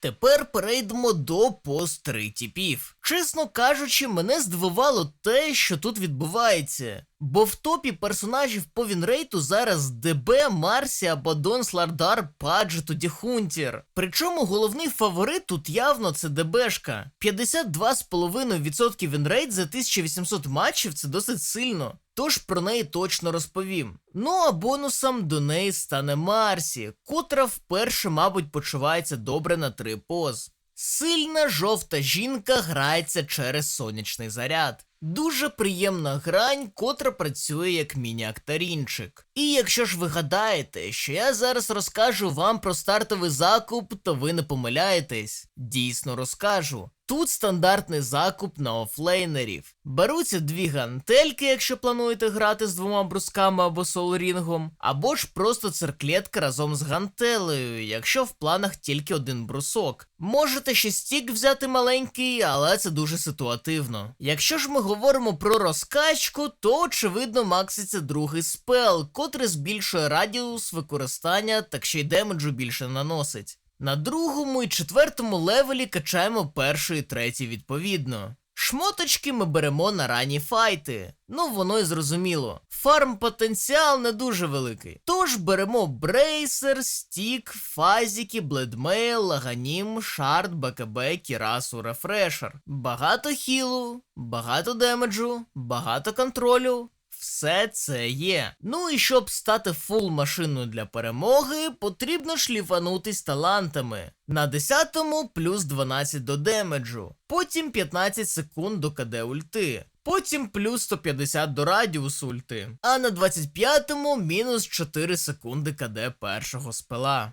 Тепер перейдемо до пост 3 типів. Чесно кажучи, мене здивувало те, що тут відбувається. Бо в топі персонажів по вінрейту зараз ДБ, Марсі, Абадон, Слардар, Падж, тоді Хунтір. Причому головний фаворит тут явно це ДБшка. 52,5% вінрейт за 1800 матчів це досить сильно. Тож про неї точно розповім. Ну а бонусом до неї стане Марсі, котра вперше, мабуть, почувається добре на три поз. Сильна жовта жінка грається через сонячний заряд. Дуже приємна грань, котра працює як міні-актарінчик. І якщо ж ви гадаєте, що я зараз розкажу вам про стартовий закуп, то ви не помиляєтесь. Дійсно розкажу. Тут стандартний закуп на офлейнерів. Беруться дві гантельки, якщо плануєте грати з двома брусками або соулрінгом, або ж просто цирклетка разом з гантелею, якщо в планах тільки один брусок. Можете ще стік взяти маленький, але це дуже ситуативно. Якщо ж ми говоримо про розкачку, то очевидно макситься другий спел, котрий збільшує радіус використання, так ще й демеджу більше наносить. На другому і четвертому левелі качаємо перший і третій відповідно. Шмоточки ми беремо на ранні файти. Ну воно і зрозуміло. Фарм потенціал не дуже великий. Тож беремо брейсер, стік, фазіки, бледмейл, лаганім, шард, БКБ, кірасу, рефрешер. Багато хілу, багато демеджу, багато контролю. Все це є. Ну і щоб стати фул машиною для перемоги, потрібно шліфанутись талантами. На 10-му плюс 12 до демеджу, потім 15 секунд до КД ульти. Потім плюс 150 до радіусу ульти. А на 25-му мінус 4 секунди КД першого спела.